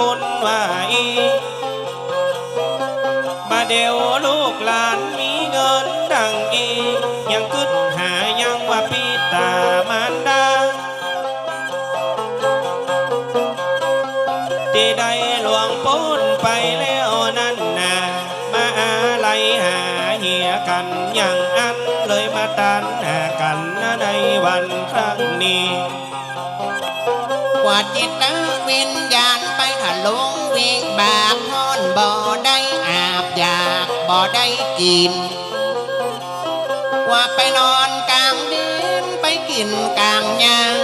ว่าอีมาเดียวลูกหลานมีเงินดังอียังกึดหายังว่าปีตามารดาที่ได้หลวงพ้นไปแล้วนั่นนามาอะไรหาเหียกันอย่างอันเลยมาตันหากันในวันครั้งนี้กว่าจิตวิญญาณ บ่ได้อาบอยากบ่ได้กิน ว่าไปนอนกลางดินไปกินกลางยาง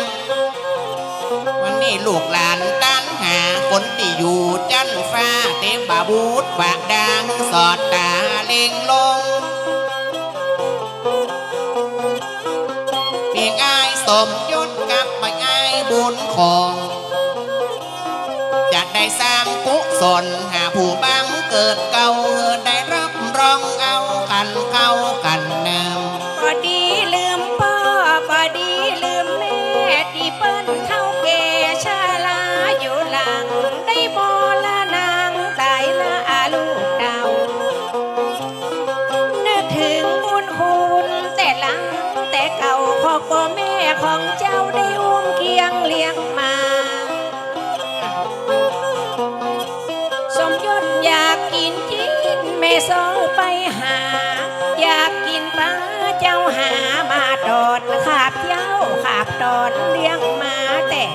วันนี้ลูกหลานตั้นหาคนที่อยู่จันฟ้าเต็มบาบูดฝากดังสอดตาเล็งลงเพียงอายสมยศกับไปอายบุญของจะได้สร้าง กุศลหาผู้บังเกิดเก่าได้รับรองเอากันเข้ากันนำก็ดีลืมพ่อก็ดีลืมแม่ที่เปิ้นเท่าแก่ชาลาอยู่หลัง ได้บอละนางตายละอาลูกเดานึกถึงบุญคุณแต่หลังแต่เก่าพอก หา อยากกินปลาเจ้าหามาดอนขาบเจ้าขาบดอนเลี้ยงมาแต่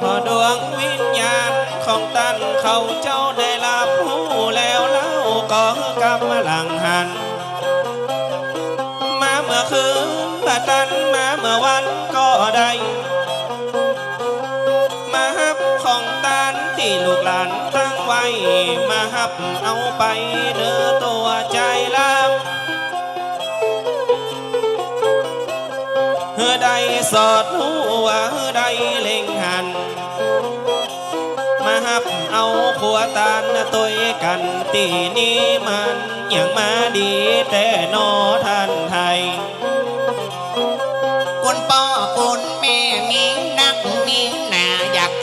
พอดวงวิญญาณของตันเขาเจ้าได้รับผู้แล้วเล่าก็กำมาหลังหัน มาเมื่อคืนบาตันมาเมื่อวันก็ได้มาฮับของตันที่ลูกหลานตั้งไว้ มาฮับเอาไปเด้อตัวใจลามเฮือใดสอดหัวเฮือใดเล็งหัน มาฮับเอาขัวตาลตัวกันตีนี้มันอยังมาดีแต่นอท่านไทยคุณพ่อคุณแม่มีนักมีหน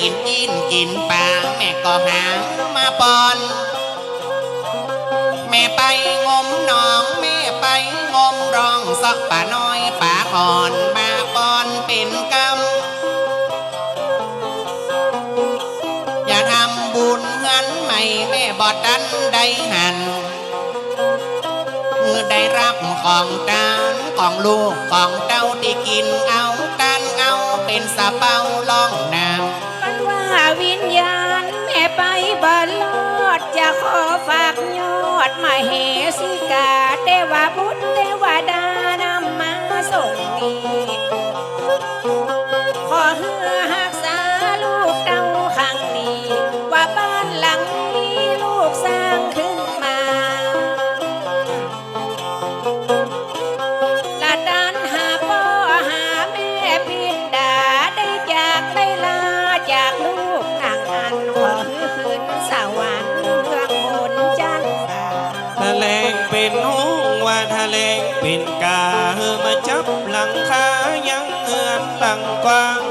กินจีนกินปลาแม่ก็หามาปอน แม่ไปงมหนองแม่ไปงมรองสักป่าน้อยป่าอ่อนมาปอนเป็นกรรมอย่าทำบุญเงินใหม่แม่บอดดันได้หันเมื่อได้รับของจานของลูกของเจ้าที่กินเอากันเอาเป็นสะเปาล่องน้กันว่า ญาณแม่ไปบาลอดจะขอฝากยอดมาเหสิกาเทวบุตรเท เป็นหงว่าทะเลงเป็นกาเฮอมาจับหลังคายังเฮือนหลังกว้าง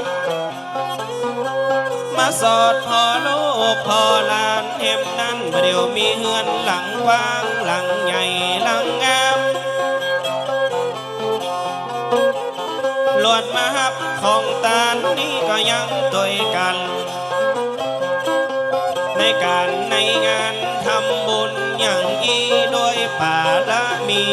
มาสอดพอลูกพอลานเห็มนั้นเดี๋ยวมีเฮือนหลังกว้างหลังใหญ่หลังงามหลวดมาฮับของตาลนี้ก็ยังตัวกัน ในการในงานทำบุญอย่างอี บารมี